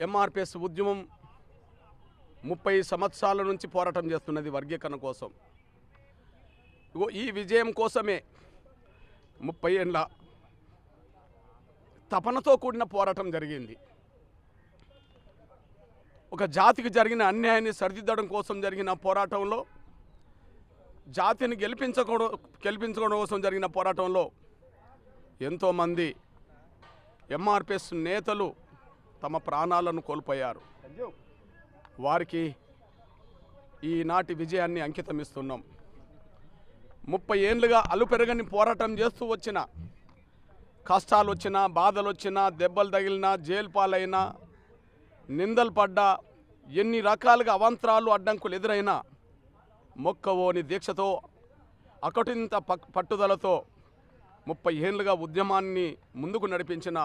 ఎంఆర్పిఎస్ ఉద్యమం ముప్పై సంవత్సరాల నుంచి పోరాటం చేస్తున్నది వర్గీకరణ కోసం. ఈ విజయం కోసమే ముప్పై ఏళ్ళ తపనతో కూడిన పోరాటం జరిగింది. ఒక జాతికి జరిగిన అన్యాయాన్ని సరిదిద్దడం కోసం జరిగిన పోరాటంలో జాతిని గెలిపించకూడ గెలిపించుకోవడం కోసం జరిగిన పోరాటంలో ఎంతోమంది ఎంఆర్పిఎస్ నేతలు తమ ప్రాణాలను కోల్పోయారు. వారికి ఈనాటి విజయాన్ని అంకితం ఇస్తున్నాం ముప్పై ఏళ్ళుగా అలుపెరగని పోరాటం చేస్తూ వచ్చిన కష్టాలు వచ్చినా బాధలు వచ్చినా దెబ్బలు తగిలినా జైలు పాలైనా నిందలు పడ్డా ఎన్ని రకాలుగా అవంతరాలు అడ్డంకులు ఎదురైనా మొక్కవోని దీక్షతో అకటింత పట్టుదలతో ముప్పై ఏళ్ళుగా ఉద్యమాన్ని ముందుకు నడిపించిన